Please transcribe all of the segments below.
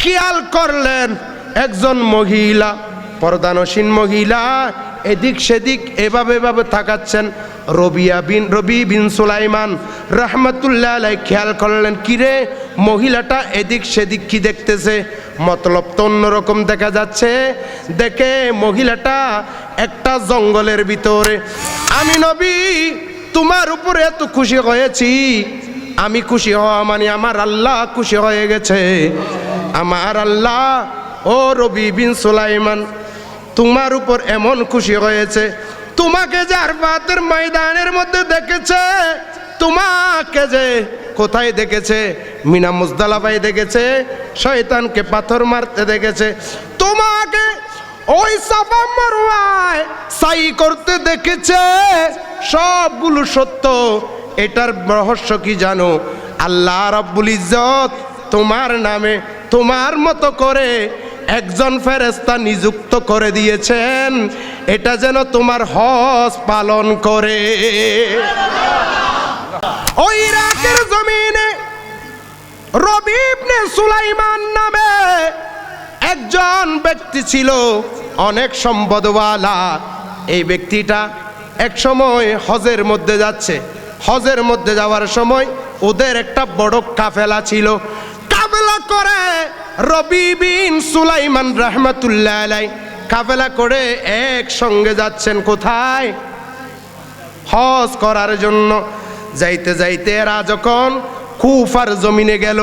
খেয়াল করলেন একজন মহিলা, পর্দানসীন মহিলা, এদিক সেদিক এভাবে এভাবে তাকাচ্ছেন। রবিয়া বিন রবি বিন সুলাইমান রহমতুল্লাহ আলাই খেয়াল করলেন, কিরে, মহিলাটা এদিক সেদিক কি দেখতেছে? মতলব তো অন্যরকম দেখা যাচ্ছে। দেখে মহিলাটা একটা জঙ্গলের ভিতরে, আমি নবী, তোমার উপরে এত খুশি হয়েছি। আমি খুশি হওয়া মানে আমার আল্লাহ খুশি হয়ে গেছে। আমার আল্লাহ, ও রবি বিন সুলাইমান, তোমার উপর এমন খুশি হয়েছে। তোমাকে যে আরবাতের ময়দানের মধ্যে দেখেছে, তোমাকে যে কোথায় দেখেছে? মিনা মুজদালাবাই দেখেছে, শয়তানকে পাথর মারতে দেখেছে। তোমাকে ওই সাফা মারওয়ায় সাই করতে দেখেছে। সবগুলো সত্য, এটার রহস্য কি জানো? আল্লাহ রাব্বুল ইজ্জত তোমার নামে তোমার মতো করে একজন ফেরেস্তা নিযুক্ত করে দিয়েছেন। এটা যেন তোমার হজ পালন করে। ওই রাতের জমিনে রবি ইবনে সুলাইমান নামে একজন ব্যক্তি ছিল, অনেক সম্পদওয়ালা। এই ব্যক্তিটা এক সময় হজের মধ্যে যাচ্ছে। হজের মধ্যে যাওয়ার সময় ওদের একটা বড় কাফেলা ছিল। কাফেলা করে রবি বিন সুলাইমান রহমতুল্লাহ আলাই কাফেলা করে একসঙ্গে যাচ্ছেন কোথায়? হজ করার জন্য। যাইতে যাইতে এরা যখন কুফার জমিনে গেল,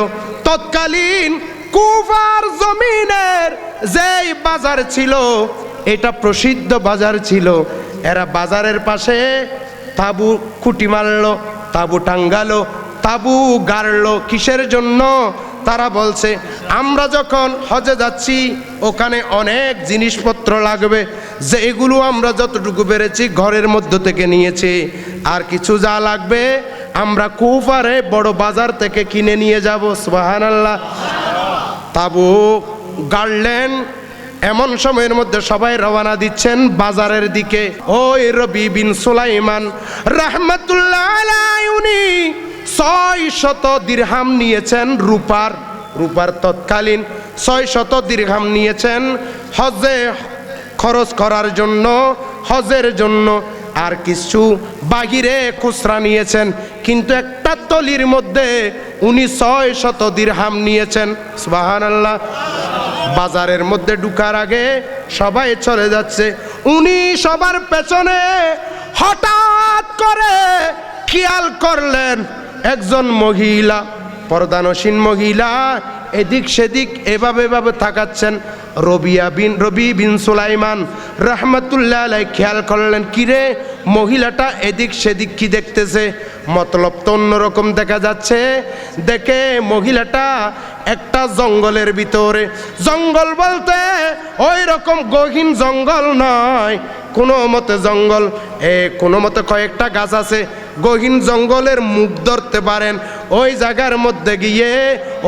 তৎকালীন কুফার জমিনের যেই বাজার ছিল, এটা প্রসিদ্ধ বাজার ছিল। এরা বাজারের পাশে তাবু খুঁটি মারলো, তাবু টাঙ্গালো, তাবু গাড়লো। কিসের জন্য? তারা বলছে, আমরা যখন হজে যাচ্ছি, ওখানে অনেক জিনিসপত্র লাগবে, যে এগুলো আমরা যতটুকু পেরেছি ঘরের মধ্য থেকে নিয়েছি। আর কিছু যা লাগবে, আমরা কুফারে বড় বাজার থেকে কিনে নিয়ে যাব। সোহান আল্লাহ তাবু, গাড়লেন। এমন সময়ের মধ্যে সবাই রওনা দিচ্ছেন বাজারের দিকে। ওই রবি বিন সুলাইমান, রহমতুল্লাহ ছয় শত দিরহাম নিয়েছেন রূপার রূপার তৎকালীন ছয় শত দিরহাম নিয়েছেন হজে খরচ করার জন্য, হজের জন্য আর কিছু বাহিরে খুচরা নিয়েছেন। কিন্তু একটা তলির মধ্যে উনি ছয় শত দিরহাম নিয়েছেন। সুবাহান আল্লাহ বাজারের মধ্যে ঢুকার আগে সবাই চলে যাচ্ছে। উনি সবার পেছনে হঠাৎ করে খেয়াল করলেন একজন মহিলা, পর্দানসীন মহিলা, এদিক সেদিক এভাবে এভাবে তাকাচ্ছেন। রবিয়া বিন, রবি বিন সুলাইমান রহমতুল্লাহ আলাই খেয়াল করলেন, কিরে, মহিলাটা এদিক সেদিক কি দেখতেছে? মতলব তো অন্যরকম দেখা যাচ্ছে। দেখে মহিলাটা একটা জঙ্গলের ভিতরে, জঙ্গল বলতে ওই রকম গহীন জঙ্গল নয়। কোনো মতে জঙ্গল, এ কোনো মতে কয়েকটা গাছ আছে, গহীন জঙ্গলের মুখ ধরতে পারেন। ওই জায়গার মধ্যে গিয়ে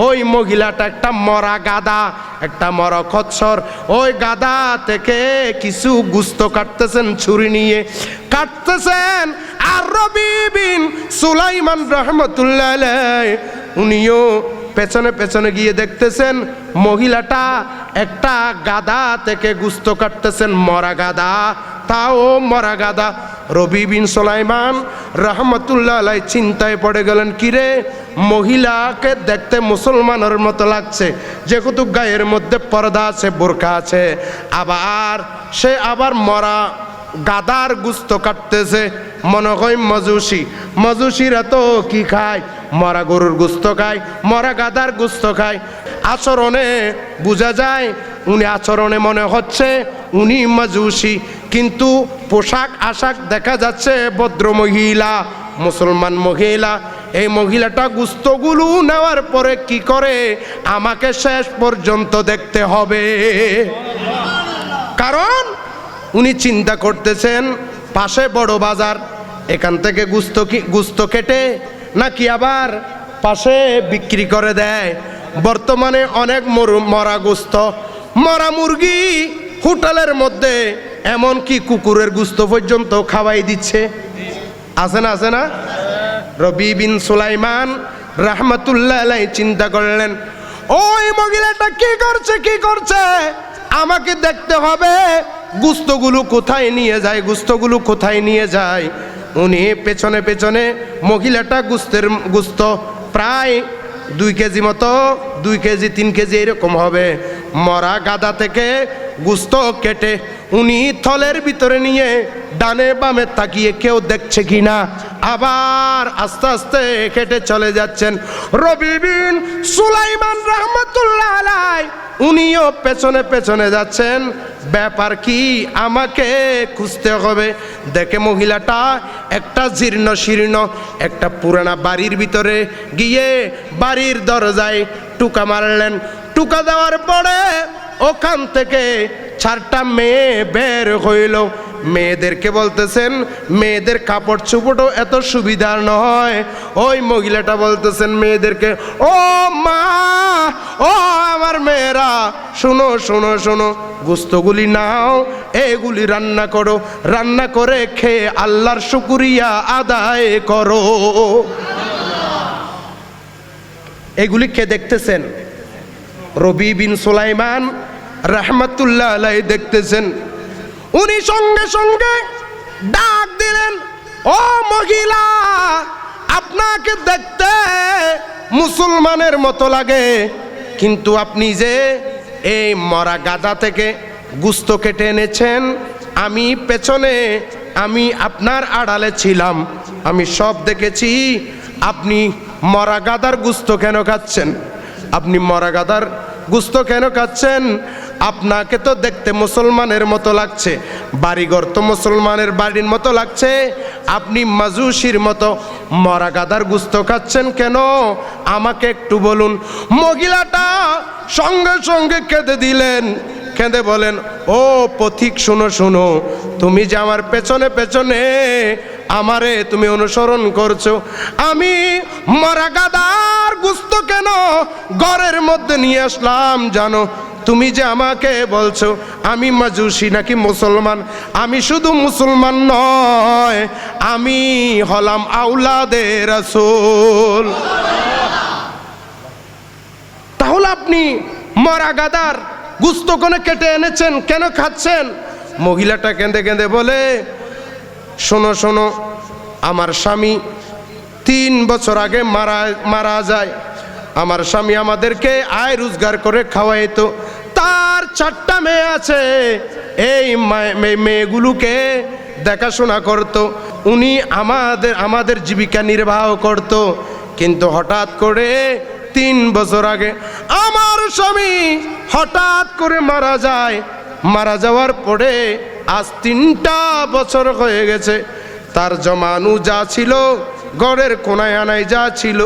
ওই মহিলাটা একটা মরা গাদা একটা মরা খচ্ছর ওই গাদা থেকে কিছু গুস্ত কাটতেছেন ছুরি নিয়ে। কাটতেছেন আর রবি বিন সুলাইমান রহমতুল্লাহ উনিও পেছনে পেছনে গিয়ে দেখতেছেন মহিলাটা একটা গাদা থেকে গুস্ত কাটতেছেন, মরা গাদা। তাও মরা গাদা। রবি বিন সোলাইমান রহমতুল্লাহ আলাই চিন্তায় পড়ে গেলেন, কিরে, মহিলাকে দেখতে মুসলমানের মতো লাগছে। যেহেতু গায়ের মধ্যে পর্দা আছে বোরকা আছে, আবার সে আবার মরা গাদার গুস্ত কাটতেছে। মনে হয় মজুসি মজুসিরা তো কি খায়? মরা গরুর গুস্ত খায়, মরা গাদার গুস্ত খায়। আচরণে বোঝা যায়, উনি আচরণে মনে হচ্ছে উনি মজুসি কিন্তু পোশাক আশাক দেখা যাচ্ছে ভদ্র মহিলা, মুসলমান মহিলা। এই মহিলাটা গুস্তগুলো নেওয়ার পরে কি করে? আমাকে শেষ পর্যন্ত দেখতে হবে। কারণ উনি চিন্তা করতেছেন, পাশে বড় বাজার, এখান থেকে গুস্ত গুস্ত কেটে নাকি আবার পাশে বিক্রি করে দেয়। বর্তমানে অনেক মরা গুস্ত। মরা মুরগি হোটেলের মধ্যে এমন কি কুকুরের গুস্ত পর্যন্ত খাওয়াই দিচ্ছে। আছে না আছে না? রবি বিন সুলাইমান রাহমাতুল্লাহ চিন্তা করলেন, ওই মহিলাটা কি করছে কি করছে? আমাকে দেখতে হবে। গুস্তগুলো কোথায় নিয়ে যায়, গুস্তগুলো কোথায় নিয়ে যায়? উনি পেছনে পেছনে মহিলাটা গুস্তের, গুস্ত প্রায় দুই কেজি মতো, দুই কেজি, তিন কেজি এরকম হবে। মরা গাদা থেকে গুস্ত কেটে উনি থলের ভিতরে নিয়ে ডানে বামে তাকিয়ে কেউ দেখছে কি না? আবার আস্তে আস্তে কেটে চলে যাচ্ছেন। রবি বিন সুলাইমান রহমতুল্লাহ আলাই উনিও পেছনে পেছনে যাচ্ছেন। ব্যাপার কি? আমাকে খুঁজতে হবে। দেখে মহিলাটা একটা জীর্ণ শীর্ণ, একটা পুরানা বাড়ির ভিতরে গিয়ে বাড়ির দরজায় টুকা মারলেন। টুকা দেওয়ার পরে ওখান থেকে চারটা মেয়ে বের হইল। মেয়েদেরকে বলতেছেন, মেয়েদের কাপড় চুপড়ও এত সুবিধার নয়। ওই মহিলাটা বলতেছেন মেয়েদেরকে, ও মা! ও আমার মেয়েরা, শোনো শোনো শোনো, গুস্তগুলি নাও, এগুলি রান্না করো, রান্না করে খেয়ে আল্লাহর শুকুরিয়া আদায় করো। এগুলি কে দেখতেছেন? রবি বিন সুলাইমান রহমতুল্লাহ আলাই দেখতেছেন। উনি সঙ্গে সঙ্গে ডাক দিলেন, ও মহিলা, আপনাকে দেখতে মুসলমানের মতো লাগে। কিন্তু আপনি যে এই মরা গাদা থেকে গুস্ত কেটে এনেছেন, আমি পেছনে, আমি আপনার আড়ালে ছিলাম। আমি সব দেখেছি, আপনি মরা গাদার গুস্ত কেন খাচ্ছেন? আপনি মরা গাদার গুস্ত কেন খাচ্ছেন? আপনাকে তো দেখতে মুসলমানের মতো লাগছে। বাড়িঘর তো মুসলমানের বাড়ির মতো লাগছে। আপনি মাজুসির মতো মরা গাদার গুস্ত খাচ্ছেন কেন? আমাকে একটু বলুন। মহিলাটা সঙ্গে সঙ্গে কেঁদে দিলেন। কেঁদে বলেন, ও পথিক, শুনো শুনো। তুমি যে আমার পেছনে পেছনে আমারে তুমি অনুসরণ করছ, আমি মরা গাদার গুস্ত কেন ঘরের মধ্যে নিয়ে আসলাম, জানো? তুমি যে আমাকে বলছো, আমি মাজুসি নাকি মুসলমান? আমি শুধু মুসলমান নয়, আমি হলাম আউলাদের রাসূল। তাহলে আপনি মরা গাদার গুস্ত কোনে কেটে এনেছেন, কেন খাচ্ছেন? মহিলাটা কেঁদে কেঁদে বলে, শোনো শোনো, আমার স্বামী তিন বছর আগে মারা মারা যায়। আমার স্বামী আমাদেরকে আয় রোজগার করে খাওয়াইতো। চারটা মেয়ে আছে। এই মেয়েগুলোকে দেখাশোনা করত। উনি আমাদের আমাদের জীবিকা নির্বাহ করত। কিন্তু হঠাৎ করে তিন বছর আগে আমার স্বামী হঠাৎ করে মারা যায়। মারা যাওয়ার পরে আজ তিনটা বছর হয়ে গেছে। তার জমানু যা ছিল গড়ের কোনায় আনায় যা ছিল,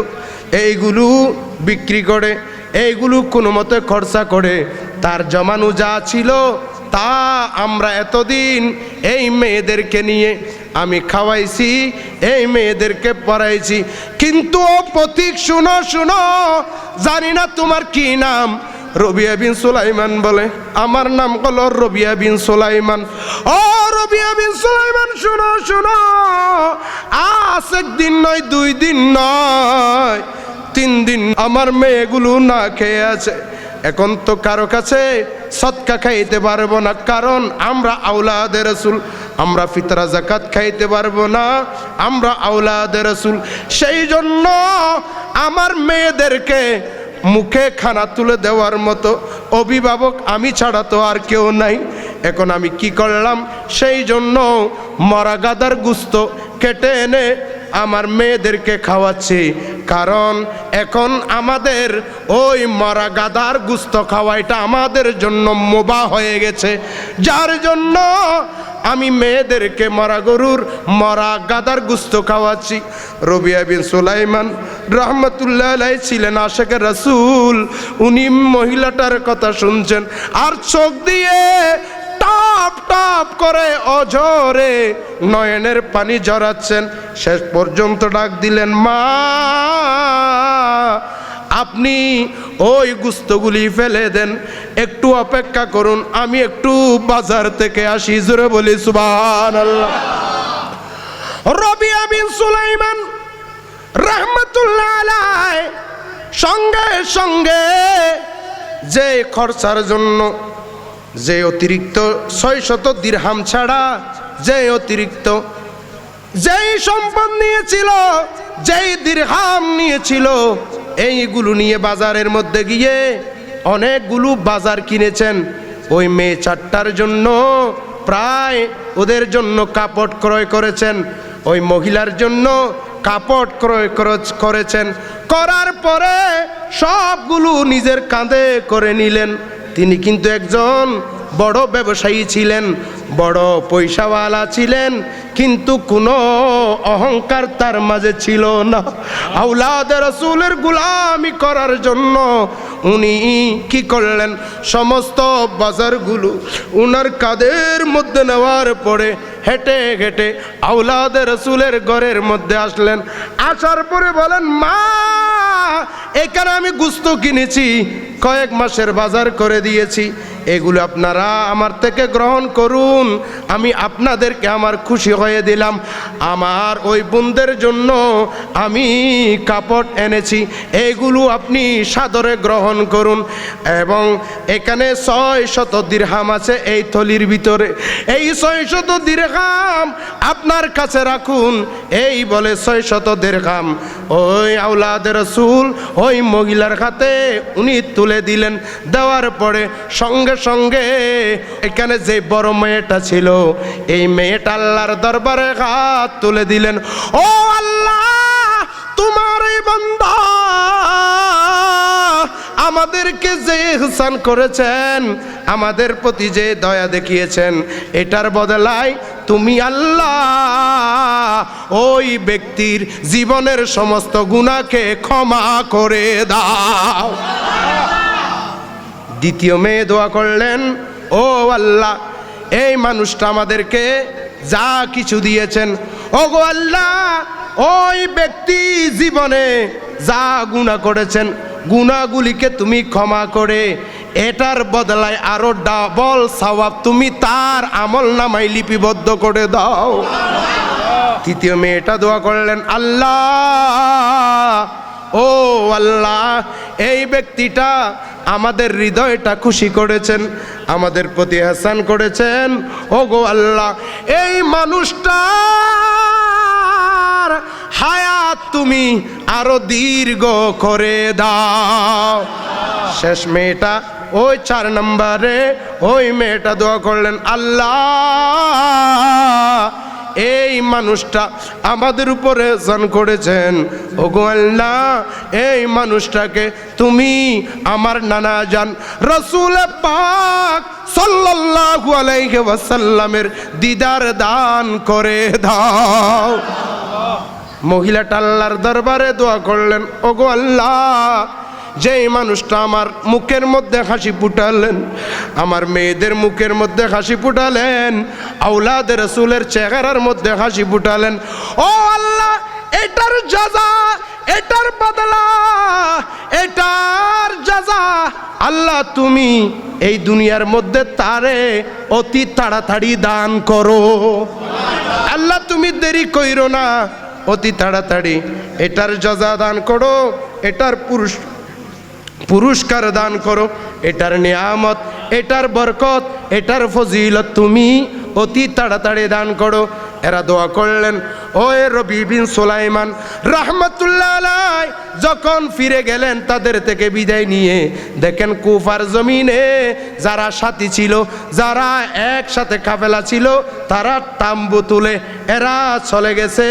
এইগুলো বিক্রি করে, এইগুলো কোনো মতে খরচা করে তার জমানু যা ছিল, তা আমরা এতদিন এই মেয়েদেরকে নিয়ে আমি খাওয়াইছি, এই মেয়েদেরকে পড়াইছি। কিন্তু ও প্রতীক, শুনো শুনো, জানি না তোমার কি নাম। রবিয়া বিন সুলাইমান বলে, আমার নাম হলো রবিয়া বিন সুলাইমান। ও রবিয়া বিন সুলাইমান, শুনো শুনো, আজ একদিন নয়, দুই দিন নয়, তিন দিন আমার মেয়েগুলো না খেয়ে আছে। এখন তো কারও কাছে সৎকা খাইতে পারব না, কারণ আমরা আউলাদের রসুল। আমরা ফিতরা জাকাত খাইতে পারব না, আমরা আউলাদের রসুল। সেই জন্য আমার মেয়েদেরকে মুখে খানা তুলে দেওয়ার মতো অভিভাবক আমি ছাড়া তো আর কেউ নাই। এখন আমি কি করলাম? সেই জন্য মরা গাদার গুস্ত কেটে এনে আমার মেয়েদেরকে খাওয়াচ্ছি। কারণ এখন আমাদের ওই মরা গাদার গুস্ত খাওয়া এটা আমাদের জন্য মোবা হয়ে গেছে। যার জন্য আমি মেয়েদেরকে মরা গরুর, মরা গাদার গুস্ত খাওয়াচ্ছি। রবিয়া বিন সুলাইমান রহমতুল্লাহ ছিলেন আশেকের রাসূল। উনি মহিলাটার কথা শুনছেন। আর চোখ দিয়ে টপ টপ করে অঝরে নয়নের পানি জড়াচ্ছেন শেষ পর্যন্ত ডাক দিলেন, মা, আপনি ওই গুস্তগুলি ফেলে দেন। একটু অপেক্ষা করুন, আমি একটু বাজার থেকে আসি। জোরে বলি সুবান রবিয়া বিন সুলাইমান রহমতুল্লাহ সঙ্গে সঙ্গে যে খরচার জন্য যে অতিরিক্ত ছয় শত দীর্হাম ছাড়া যে অতিরিক্ত যেই সম্পদ নিয়েছিল, যেই দীর্হাম নিয়েছিল, এইগুলো নিয়ে বাজারের মধ্যে গিয়ে অনেকগুলো বাজার কিনেছেন। ওই মেয়ে চারটার জন্য প্রায় ওদের জন্য কাপড় ক্রয় করেছেন। ওই মহিলার জন্য কাপড় ক্রয় করছ- করেছেন। করার পরে সবগুলো নিজের কাঁধে করে নিলেন। তিনি কিন্তু একজন বড় ব্যবসায়ী ছিলেন, বড় পয়সাওয়ালা ছিলেন, কিন্তু কোনো অহংকার তার মাঝে ছিল না। আউলাদ রসুলের গুলামি করার জন্য উনি কি করলেন? সমস্ত বাজারগুলো উনার কাদের মধ্যে নেওয়ার পরে হেঁটে হেঁটে আউলাদ রসুলের ঘরের মধ্যে আসলেন। আসার পরে বলেন, মা, এখানে আমি গুস্ত কিনেছি। কয়েক মাসের বাজার করে দিয়েছি। এগুলো আপনারা আমার থেকে গ্রহণ করুন। আমি আপনাদেরকে আমার খুশি হয়ে দিলাম। আমার ওই বোনদের জন্য আমি কাপড় এনেছি। এইগুলো আপনি সাদরে গ্রহণ করুন। এবং এখানে ছয় শত দীর্হাম আছে এই থলির ভিতরে। এই ছয় শত দীর্ঘাম আপনার কাছে রাখুন। এই বলে ছয় শত দীর্ঘাম ওই আউলাদের রসুল, ওই মহিলার হাতে উনি তুলে দিলেন। দেওয়ার পরে সঙ্গে সঙ্গে এখানে যে বড় মেয়েটা ছিল, এই মেয়েটা আল্লাহর দরবারে হাত তুলে দিলেন। ও আল্লাহ, তোমার এই আমাদেরকে যে ইহসান করেছেন, আমাদের প্রতি যে দয়া দেখিয়েছেন, এটার বদলায় তুমি আল্লাহ ওই ব্যক্তির জীবনের সমস্ত গুণাকে ক্ষমা করে দাও। দ্বিতীয় মেয়ে দোয়া করলেন, ও আল্লাহ, এই মানুষটা আমাদেরকে যা কিছু দিয়েছেন ও গো আল্লাহ, ওই ব্যক্তি জীবনে যা গুণা করেছেন গুণাগুলিকে তুমি ক্ষমা করে, এটার বদলায় আরও ডাবল সওয়াব তুমি তার আমল নামাই লিপিবদ্ধ করে দাও। তৃতীয় মেয়েটা দোয়া করলেন, আল্লাহ, ও আল্লাহ, এই ব্যক্তিটা আমাদের হৃদয়টা খুশি করেছেন, আমাদের প্রতি হাসান করেছেন। ও গো আল্লাহ, এই মানুষটার হায়াত তুমি আরও দীর্ঘ করে দাও। শেষ মেয়েটা ওই চার নম্বরে ওই মেয়েটা দোয়া করলেন, আল্লাহ এই মানুষটা আমাদের উপরে জন করেছেন। ওগো আল্লাহ, এই মানুষটাকে তুমি আমার নানা জান। রসুল পাক সাল্লাল্লাহু আলাইহি ওয়াসাল্লামের দিদার দান করে দাও। মহিলাটা আল্লাহর দরবারে দোয়া করলেন, ওগো আল্লাহ যেই মানুষটা আমার মুখের মধ্যে হাসি ফুটালেন, আমার মেয়েদের মুখের মধ্যে হাসি ফুটালেন আউলাদ রসুলের চেহারার মধ্যে হাসি ফুটালেন। ও আল্লাহ, এটার যাজা এটার বদলা, এটার যাজা আল্লাহ, তুমি এই দুনিয়ার মধ্যে তারে অতি তাড়াতাড়ি দান করো। আল্লাহ, তুমি দেরি কইরো না, অতি তাড়াতাড়ি। এটার যজা দান করো, এটার পুরুষ পুরস্কার দান করো। এটার নিয়ামত এটার বরকত এটার ফজিলত তুমি। অতি তাড়াতাড়ি দান করো। এরা দোয়া করলেন ও এ রবি বিন সোলাইমান, রহমতুল্লাহ যখন ফিরে গেলেন তাদের থেকে বিদায় নিয়ে, দেখেন কুফার জমিনে যারা সাথী ছিল, যারা একসাথে কাফেলা ছিল, তারা তাম্বু তুলে এরা চলে গেছে।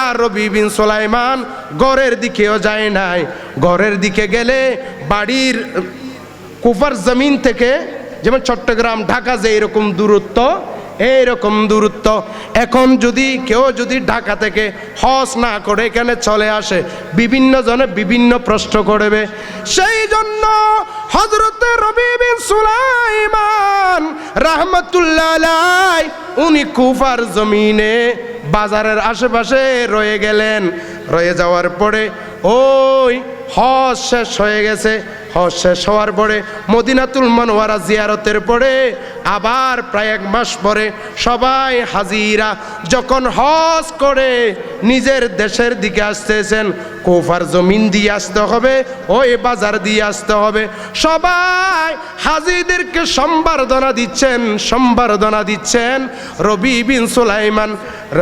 আর রবি বিন সোলাইমান গড়ের দিকেও যায় নাই। গড়ের দিকে গেলে বাড়ির কুফার জমিন থেকে, যেমন চট্টগ্রাম, ঢাকা যে এরকম দূরত্ব এইরকম দূরত্ব। এখন যদি কেউ যদি ঢাকা থেকে হজ না করে এখানে চলে আসে, বিভিন্ন জনে বিভিন্ন প্রশ্ন করবে, সেই জন্য হজরত রবি সুলাইমান রাহমাতুল্লাহ উনি কুফার জমিনে বাজারের আশেপাশে রয়ে গেলেন। রয়ে যাওয়ার পরে ওই হজ শেষ হয়ে গেছে। হজ শেষ হওয়ার পরে মদিনাতুল মনোয়ারা জিয়ারতের পরে আবার প্রায় এক মাস পরে সবাই হাজিরা যখন হজ করে নিজের দেশের দিকে আসতেছেন। কোফার জমিন দিয়ে আসতে হবে ওই বাজার দিয়ে আসতে হবে। সবাই হাজিদেরকে সম্বর্ধনা দিচ্ছেন সম্বর্ধনা দিচ্ছেন রবি বিন সুলাইমান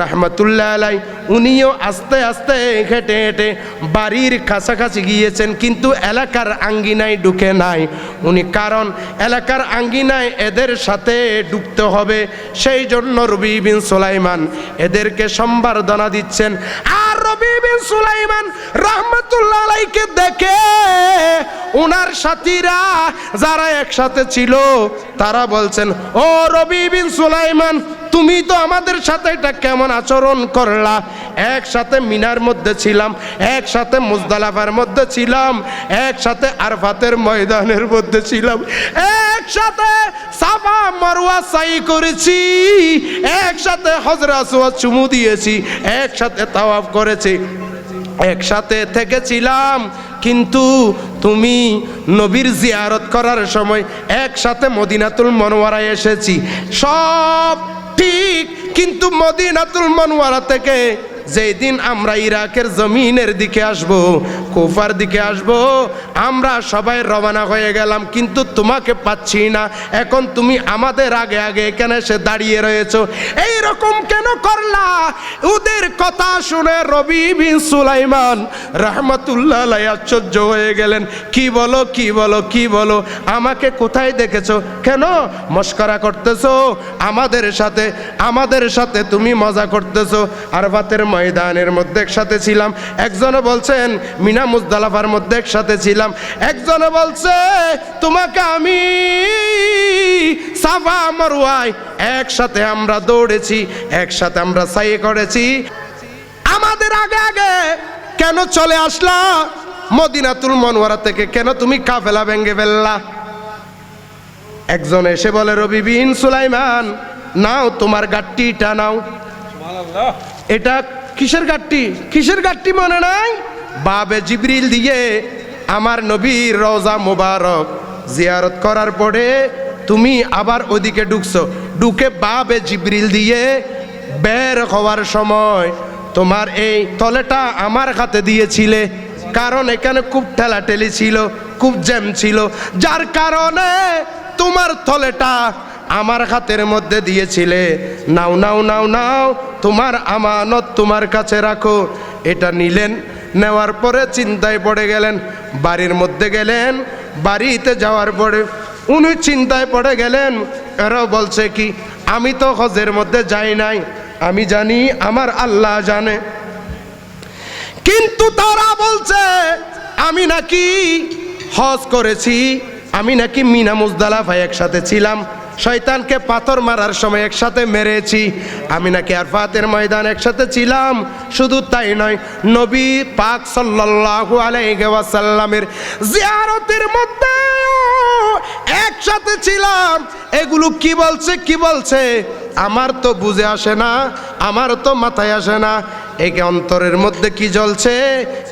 রহমতুল্লাহ আলাই উনিও আস্তে আস্তে হেঁটে হেঁটে বাড়ির কাছাকাছি গিয়েছেন, কিন্তু এলাকার আঙ্গিনায় ঢুকে নাই। উনি কারণ এলাকার আঙ্গিনায় এদের সাথে ঢুকতে হবে, সেই জন্য রবি বিন সুলাইমান এদেরকে সম্বর্ধনা দিচ্ছেন আর রবি বিন সুলাইমান রহমতুল্লাহ আলাইকে দেখে ওনার সাথীরা যারা একসাথে ছিল, তারা বলছেন, ও রবি বিন সুলাইমান, তুমি তো আমাদের সাথে এটা কেমন আচরণ করলা? একসাথে মিনার মধ্যে ছিলাম, একসাথে মুজদালাফার মধ্যে ছিলাম, একসাথে আরফাতের ময়দানের মধ্যে ছিলাম। একসাথে সাফা মারওয়া সাই করেছি, একসাথে হজরা সোয়া চুমু দিয়েছি, একসাথে তাওয়াফ করেছি, একসাথে থেকেছিলাম। কিন্তু তুমি নবীর জিয়ারত করার সময় একসাথে মদিনাতুল মনোয়ারায় এসেছি। সব ঠিক, কিন্তু মদিনাতুল মনোয়ারা থেকে যেই দিন আমরা ইরাকের জমিনের দিকে আসব, কুফার দিকে আসব, আমরা সবাই রওনা হয়ে গেলাম, কিন্তু তোমাকে পাচ্ছি না। এখন তুমি আমাদের আগে আগে এখানে এসে দাঁড়িয়ে রয়েছো। এই রকম কেন করলা? ওদের কথা শুনে রবি বিন সুলাইমান রহমতুল্লাহ আশ্চর্য হয়ে গেলেন। কি বলো কি বলো কি বলো? আমাকে কোথায় দেখেছ? কেন মস্করা করতেছো? আমাদের সাথে আমাদের সাথে তুমি মজা করতেছো? আরবাতের ময়দানের মধ্যে একসাথে ছিলাম। একজনে বলছেন মিনা মুজদালাফার মধ্যে একসাথে ছিলাম। একজনে বলছে তোমাকে আমি সাফা মারুয়াই একসাথে আমরা দৌড়েছি একসাথে আমরা সাইয়ে করেছি। আমাদের আগে আগে কেন চলে আসলা? মদিনাতুল মনোয়ারা থেকে কেন তুমি কাফেলা ভেঙ্গে ফেললা? একজন এসে বলে রবি বিন সুলাইমান নাও তোমার গাট্টিটা নাও। এটা কিসের গাট্টি? কিসের গাট্টি মনে নাই? বাবে জিবরিল দিয়ে আমার নবীর রওজা মোবারক জিয়ারত করার পরে তুমি আবার ওদিকে ঢুকছো। ঢুকে বাবে জিবরিল দিয়ে বের হওয়ার সময় তোমার এই তলেটা আমার হাতে দিয়েছিলে। কারণ এখানে খুব ঠেলাঠেলি ছিল, খুব জ্যাম ছিল। যার কারণে তোমার তলেটা আমার হাতের মধ্যে দিয়েছিলে। নাও নাও নাও নাও, তোমার আমানত তোমার কাছে রাখো। এটা নিলেন, নেওয়ার পরে চিন্তায় পড়ে গেলেন, বাড়ির মধ্যে গেলেন, বাড়িতে যাওয়ার পরে উনি চিন্তায় পড়ে গেলেন এরাও বলছে কি, আমি তো হজের মধ্যে যাই নাই, আমি জানি আমার আল্লাহ জানে। কিন্তু তারা বলছে, আমি নাকি হজ করেছি, আমি নাকি মিনা মুজদালাফায় একসাথে ছিলাম শয়তানকে পাথর মারার সময় একসাথে মেরেছি। আমি নাকি আরফাতের ময়দান একসাথে ছিলাম। শুধু তাই নয়, নবী পাক সাল্লাল্লাহু আলাইহি ওয়াসাল্লামের জিয়ারতের মধ্যে একসাথে ছিলাম। এগুলো কি বলছে কি বলছে? আমার তো বুঝে আসে না, আমার তো মাথায় আসে না। একে অন্তরের মধ্যে কি জ্বলছে?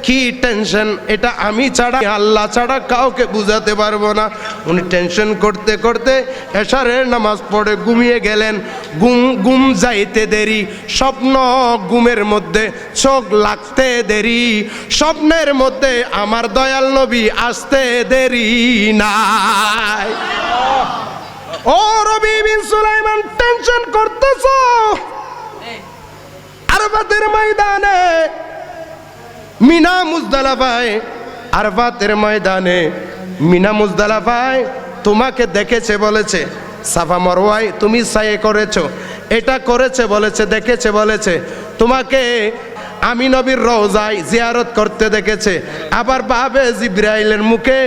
কি টেনশন এটা আমি ছাড়া, আল্লাহ ছাড়া কাউকে বুঝাতে পারব না। উনি টেনশন করতে করতে এশারের নামাজ পড়ে ঘুমিয়ে গেলেন। গুম গুম যাইতে দেরি, স্বপ্ন গুমের মধ্যে, চোখ লাগতে দেরি। স্বপ্নের মধ্যে আমার দয়াল নবী আসতে দেরি নাই। ও রবি বিন সুলাইমান টেনশন করতেছো? আরবাতের ময়দানে, মিনা মুজদালাফায়, আরবাতের ময়দানে, মিনা মুজদালাফায় তোমাকে দেখেছে বলেছে, সাফা মরওয়াই তুমি সায়ে করেছ, এটা করেছে বলেছে, দেখেছে বলেছে, তোমাকে আমি নবীর রওজায় জিয়ারত করতে দেখেছে, আবার ভাবে জিব্রাইলের মুখে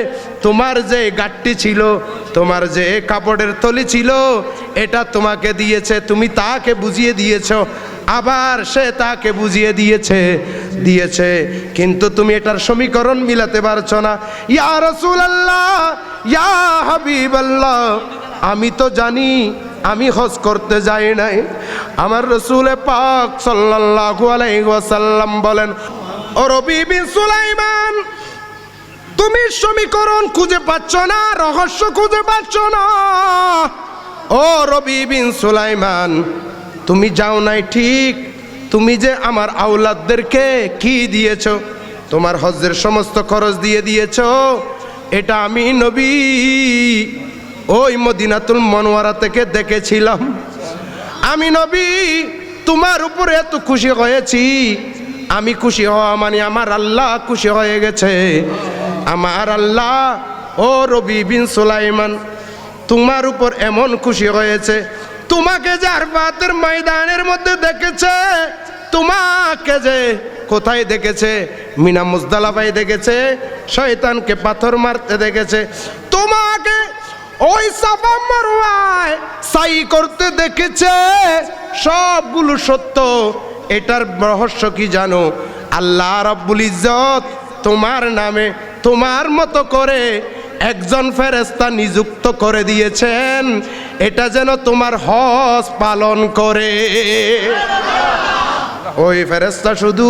তোমার যে গাট্টি ছিল, তোমার যে কাপড়ের তলি ছিল, এটা তোমাকে দিয়েছে, তুমি তাকে বুঝিয়ে দিয়েছ আবার সে তাকে বুঝিয়ে দিয়েছে দিয়েছে, কিন্তু তুমি এটার সমীকরণ মিলাতে পারছ না। ইয়া রাসূলুল্লাহ, ইয়া হাবিবাল্লাহ, আমি তো জানি, আমি হজ করতে যাই নাই। আমার রসুলে পাক সাল্লাল্লাহু আলাইহি ওয়াসাল্লাম বলেন, ও রবি বিন সুলাইমান, তুমি সমীকরণ খুঁজে পাচ্ছ না, রহস্য খুঁজে পাচ্ছ না। ও রবি বিন সুলাইমান তুমি যাও নাই ঠিক। তুমি যে আমার আওলাদদেরকে কি দিয়েছ? তোমার হজ্জের সমস্ত খরচ দিয়ে দিয়েছ। এটা আমি নবী। ওই মদিনাতুল মনোয়ারা থেকে দেখেছিলাম। আমি নবী, তোমার উপরে এত খুশি হয়েছি। আমি খুশি হওয়া মানে আমার আল্লাহ খুশি হয়ে গেছে। আমার আল্লাহ, ও রবি বিন সুলাইমান, তোমার উপর এমন খুশি হয়েছে তোমাকে যে আরবাতের ময়দানের মধ্যে দেখেছে। তোমাকে যে কোথায় দেখেছে? মিনা মুজদালাবাই দেখেছে। শয়তানকে পাথর মারতে দেখেছে। তোমাকে ওই সাফা মারওয়ায় সাই করতে দেখেছে। সবগুলো সত্য। এটার রহস্য কি জানো? আল্লাহ রাব্বুল ইজ্জত তোমার নামে তোমার মতো করে একজন ফেরেস্তা নিযুক্ত করে দিয়েছেন। এটা যেন তোমার হজ পালন করে। ওই ফেরেস্তা শুধু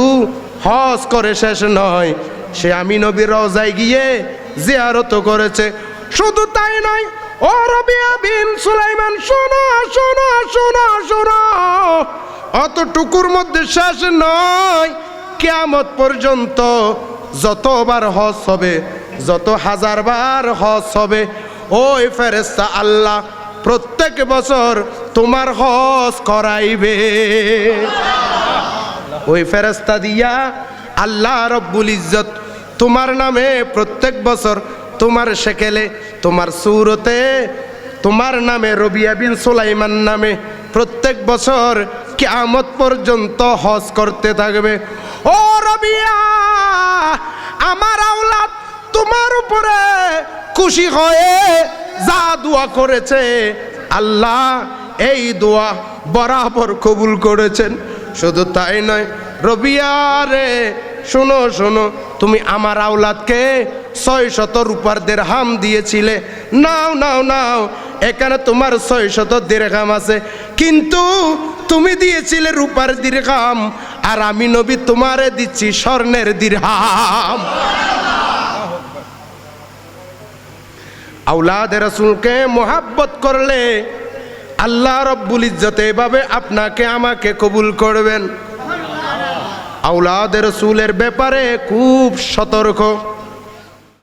হজ করে শেষ নয়, সে আমি নবীর রওজায় গিয়ে জিয়ারত করেছে। শুধু তাই নয়, ও রবিয়া বিন সুলাইমান, শোনো শোনো শোনো শোনো। অতটুকুর মধ্যে শেষ নয়, কেয়ামত পর্যন্ত যতবার হজ হবে, যত হাজারবার হজ হবে, ওই ফেরেস্তা আল্লাহ প্রত্যেক বছর তোমার হজ করাইবে। ওই ফেরেস্তা দিয়া আল্লাহ রব্বুল ইজ্জত তোমার নামে প্রত্যেক বছর তোমার সেকেলে, তোমার সুরতে, তোমার নামে রবিয়া বিন সুলাইমান নামে প্রত্যেক বছর কিয়ামত পর্যন্ত হজ করতে থাকবে। ও রবিয়া, আমার আওলাদ তোমার উপরে খুশি হয়ে দোয়া করেছে। আল্লাহ এই দোয়া বরাবর কবুল করেছেন। শুধু তাই নয়, রবিয়া রে, শোনো শোনো, তুমি আমার আওলাদকে ছয় শত রূপার দেড়হাম দিয়েছিলে। নাও নাও নাও, এখানে তোমার ছয় শত দেড়হাম আছে। কিন্তু তুমি দিয়েছিলে রূপার দীর্ঘাম আর আমি নবী তোমারে দিচ্ছি স্বর্ণের দীর্হাম আউলাদ রসুলকে মোহাব্বত করলে আল্লাহ রব্বুল ইজ্জত এভাবে আপনাকে, আমাকে কবুল করবেন। আউলাদ রসুলের ব্যাপারে খুব সতর্ক।